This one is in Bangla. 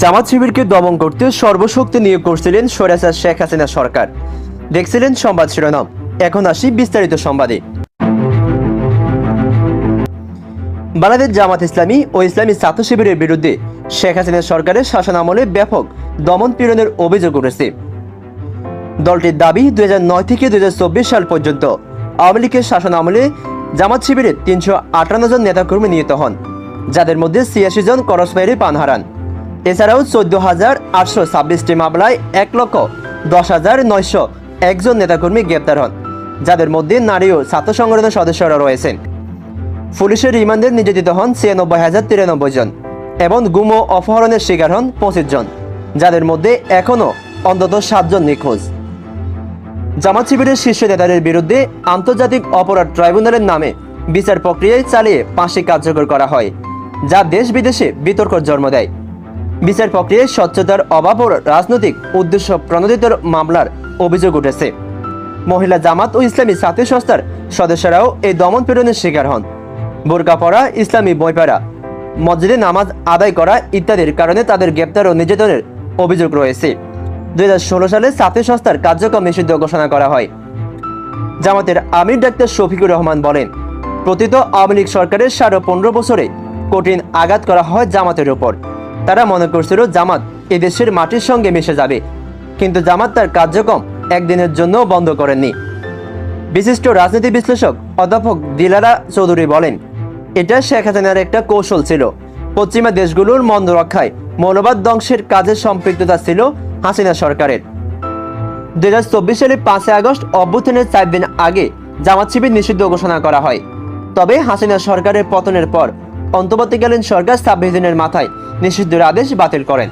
জামাত শিবিরকে দমন করতে সর্বশক্তি নিয়োগ করছিলেন সৈরাসার শেখ হাসিনা সরকার। দেখছিলেন সংবাদ শিরোনাম। এখন আসি বিস্তারিত সংবাদে। বাংলাদেশ জামাত ইসলামী ও ইসলামী ছাত্র শিবিরের বিরুদ্ধে শেখ হাসিনা সরকারের শাসন আমলে ব্যাপক দমন পীড়নের অভিযোগ উঠেছে। দলটির দাবি দুই হাজার নয় থেকে দুই হাজার চব্বিশ সাল পর্যন্ত আওয়ামী লীগের শাসন আমলে জামাত শিবিরের তিনশো আটান্ন জন নেতাকর্মী নিহত হন, যাদের মধ্যে ছিয়াশি জন করসবাইরে পান হারান। এছাড়াও চোদ্দ হাজার আটশো ছাব্বিশটি মামলায় এক লক্ষ দশ হাজার নয়শো একজন নেতাকর্মী গ্রেপ্তার হন, যাদের মধ্যে নারী ও ছাত্র সংগঠনের সদস্যরা রয়েছেন। পুলিশের রিমান্ডে নির্যাতিত হন ছিয়ানব্বই হাজার তিরানব্বই জন এবং গুম ও অপহরণের শিকার হন পঁচিশ জন, যাদের মধ্যে এখনও অন্তত সাতজন নিখোঁজ। জামাত শিবিরের শীর্ষ নেতাদের বিরুদ্ধে আন্তর্জাতিক অপরাধ ট্রাইব্যুনালের নামে বিচার প্রক্রিয়ায় চালিয়ে ফাঁসি কার্যকর করা হয়, যা দেশ বিদেশে বিতর্ক জন্ম দেয়। বিচার প্রক্রিয়ায় স্বচ্ছতার অভাব ও রাজনৈতিক উদ্দেশ্য প্রণোদিত মামলার অভিযোগ উঠেছে। মহিলা জামাত ও ইসলামী ছাত্র সংস্থার সদস্যরাও এই দমন পীড়নের শিকার হন। বোরকা পরা ইসলামী বই মসজিদে নামাজ আদায় করা ইত্যাদির কারণে তাদের গ্রেপ্তার ও নির্যাতনের অভিযোগ রয়েছে। দুই হাজার ষোলো সালে ছাত্র সংস্থার কার্যক্রম নিষিদ্ধ ঘোষণা করা হয়। জামাতের আমির ডাক্তার শফিকুর রহমান বলেন, প্রতিত আওয়ামী লীগ সরকারের সাড়ে পনেরো বছরে কঠিন আঘাত করা হয় জামাতের উপর। তারা মনে করছিল জামাত এদেশের মাটির সঙ্গে মিশে যাবে। কিন্তু জামাত তার কার্যক্রম একদিনের জন্য বন্ধ করেননি। বিশিষ্ট রাজনীতি বিশ্লেষক অধ্যাপক দিলারা চৌধুরী বলেন, এটা শেখ হাসিনার একটা কৌশল ছিল। পশ্চিমা দেশগুলোর মন্দ রক্ষায় মৌলবাদ ধ্বংসের কাজে সম্পৃক্ততা ছিল হাসিনা সরকারের। দুই হাজার চব্বিশ সালের পাঁচই আগস্ট অভ্যুত্থানের চার দিন আগে জামাত শিবির নিষিদ্ধ ঘোষণা করা হয়। তবে হাসিনা সরকারের পতনের পর অন্তর্বর্তীকালীন সরকার ছাব্বিশ দিনের মাথায় নিষিদ্ধের আদেশ বাতিল করেন।